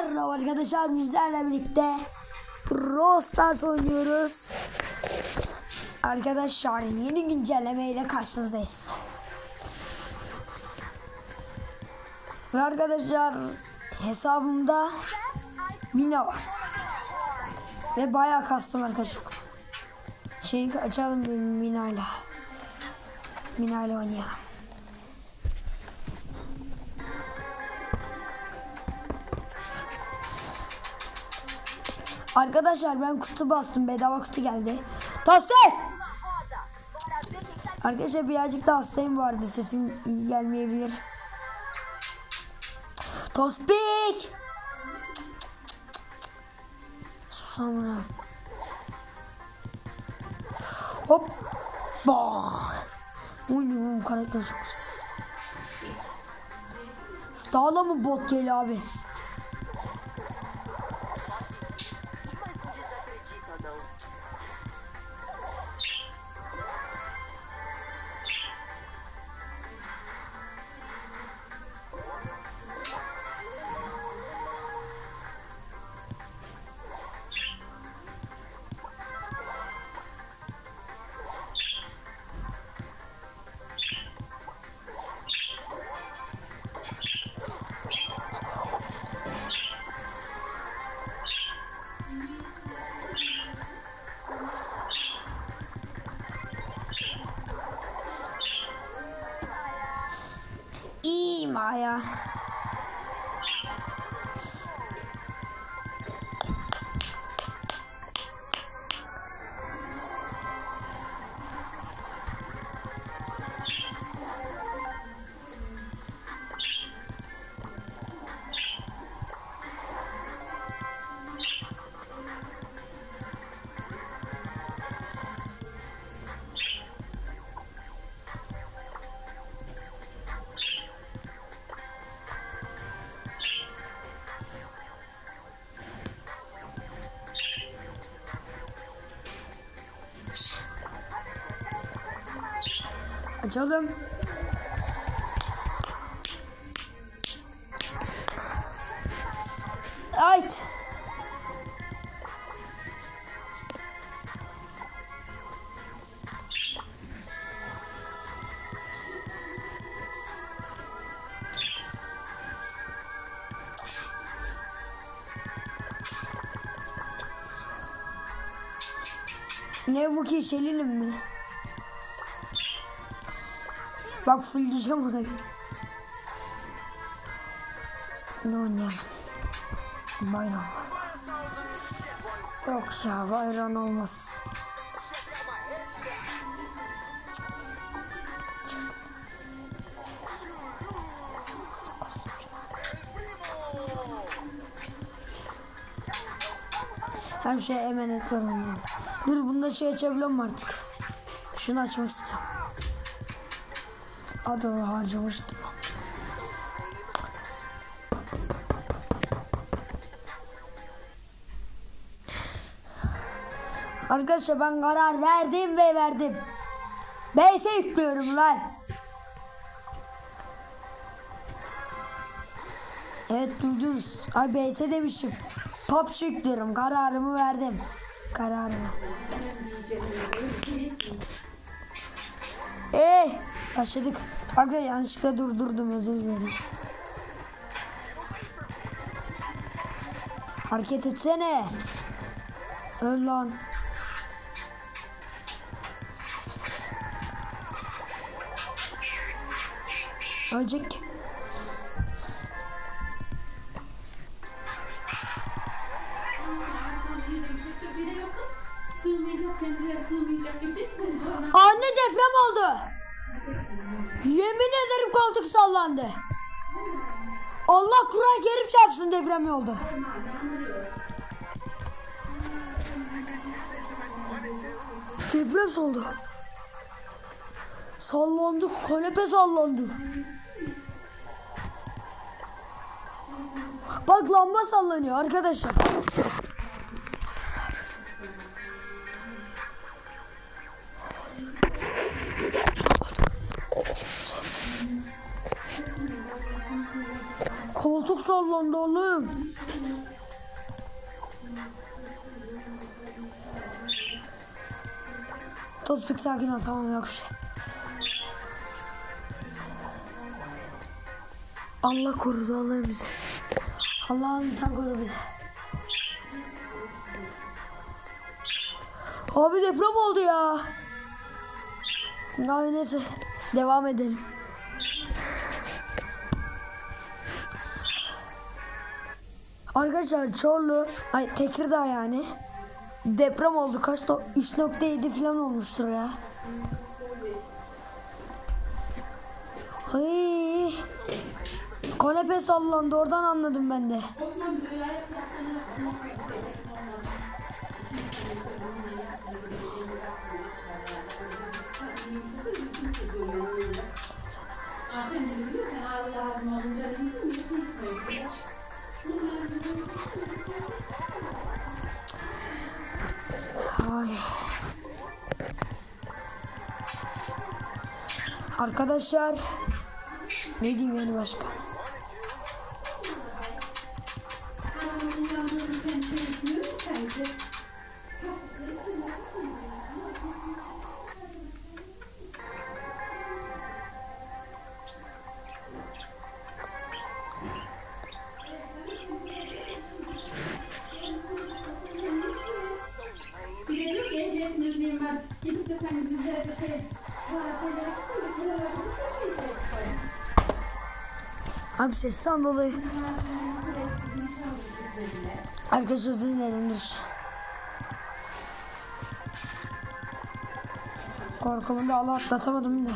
Merhaba arkadaşlar bizlerle birlikte Brawl Stars oynuyoruz. Arkadaşlar yeni güncelleme ile karşınızdayız. Ve arkadaşlar hesabımda Mina var. Ve bayağı kastım arkadaşlar. Şimdi açalım Mina ile. Mina ile oynayalım. Arkadaşlar ben kutu bastım. Bedava kutu geldi. Tasdik! Arkadaşlar birazcık da hastayım bu arada. Sesim iyi gelmeyebilir. Tospik! Sus amına. Hop! Bah! Uyuyorum karakter çok güzel. Dağla mı bot geliyor abi? İyi Maya. Açalım. Ait. Ne bu ki şelilim mi? Bak full diyeceğim ona göre. Ne oynayalım? Bayram. Yok ya bayram olmaz. Her şey emanet onun. Dur bunda şey açabiliyor mu artık? Şunu açmak istiyorum. Adamı harcamıştım. Arkadaşlar ben karar verdim ve verdim. Beyse yüklüyorum lan. Evet duydunuz. Ay Beyse demişim. Top yüklüyorum. Kararımı verdim. Kararımı. Eh başladık. Arkadaşlar yanlışlıkla durdurdum özür dilerim. Hareket etsene. Öl lan. Ölecek. Anne deprem oldu. Yemin ederim koltuk sallandı. Allah Kur'an kerim çarpsın deprem oldu. Deprem oldu. Sallandı, kanepe sallandı. Bak lamba sallanıyor arkadaşlar. Sallandı oğlum. Tospik sakin ol tamam yok bir şey. Allah korudu Allah'ım bizi. Allah'ım sen koru bizi. Abi deprem oldu ya. Abi neyse devam edelim. Arkadaşlar Çorlu, ay Tekirdağ yani. Deprem oldu. Kaç no 3.7 falan olmuştur ya. Ay. Kanepe sallandı. Oradan anladım ben de. Arkadaşlar ne diyeyim yani başka? Diyor ki müziğim var. Gidip de sen bize şey şeyler Abi sesten dolayı. Arkadaşlar özür dilerim. Korkumu da Allah atlatamadım da.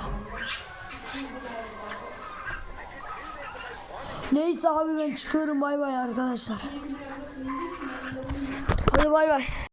Neyse abi ben çıkıyorum bay bay arkadaşlar. Hadi bay bay.